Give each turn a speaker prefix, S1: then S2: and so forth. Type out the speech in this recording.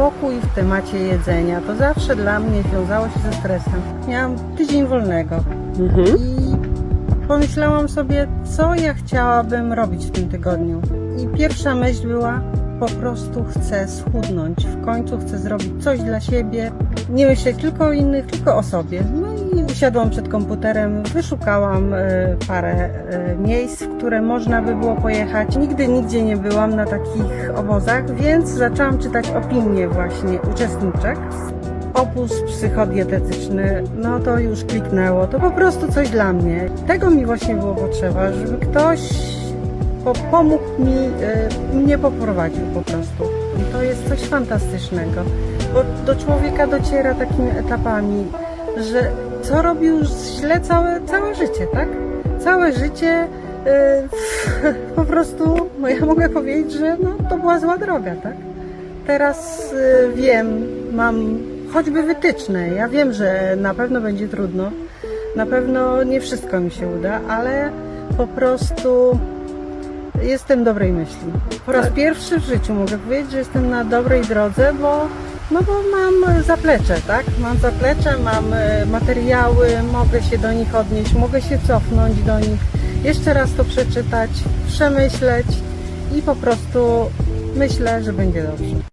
S1: spokój w temacie jedzenia. To zawsze dla mnie wiązało się ze stresem. Miałam tydzień wolnego
S2: Mhm.
S1: i pomyślałam sobie, co ja chciałabym robić w tym tygodniu. I pierwsza myśl była, po prostu chcę schudnąć. W końcu chcę zrobić coś dla siebie. Nie myśleć tylko o innych, tylko o sobie. No usiadłam przed komputerem, wyszukałam e, parę e, miejsc, w które można by było pojechać. Nigdy nigdzie nie byłam na takich obozach, więc zaczęłam czytać opinie właśnie uczestniczek. Opus psychodietetyczny, no to już kliknęło. To po prostu coś dla mnie. Tego mi właśnie było potrzeba, żeby ktoś po, pomógł mi, y, mnie poprowadził po prostu. I to jest coś fantastycznego, bo do człowieka dociera takimi etapami, że co robił źle całe, całe życie, tak? Całe życie y, po prostu, no ja mogę powiedzieć, że no, to była zła droga, tak? Teraz y, wiem, mam choćby wytyczne. Ja wiem, że na pewno będzie trudno. Na pewno nie wszystko mi się uda, ale po prostu jestem dobrej myśli. Po raz pierwszy w życiu mogę powiedzieć, że jestem na dobrej drodze, bo, no bo mam zaplecze, tak? Mam zaplecze, mam e, materiały, mogę się do nich odnieść, mogę się cofnąć do nich, jeszcze raz to przeczytać, przemyśleć i po prostu myślę, że będzie dobrze.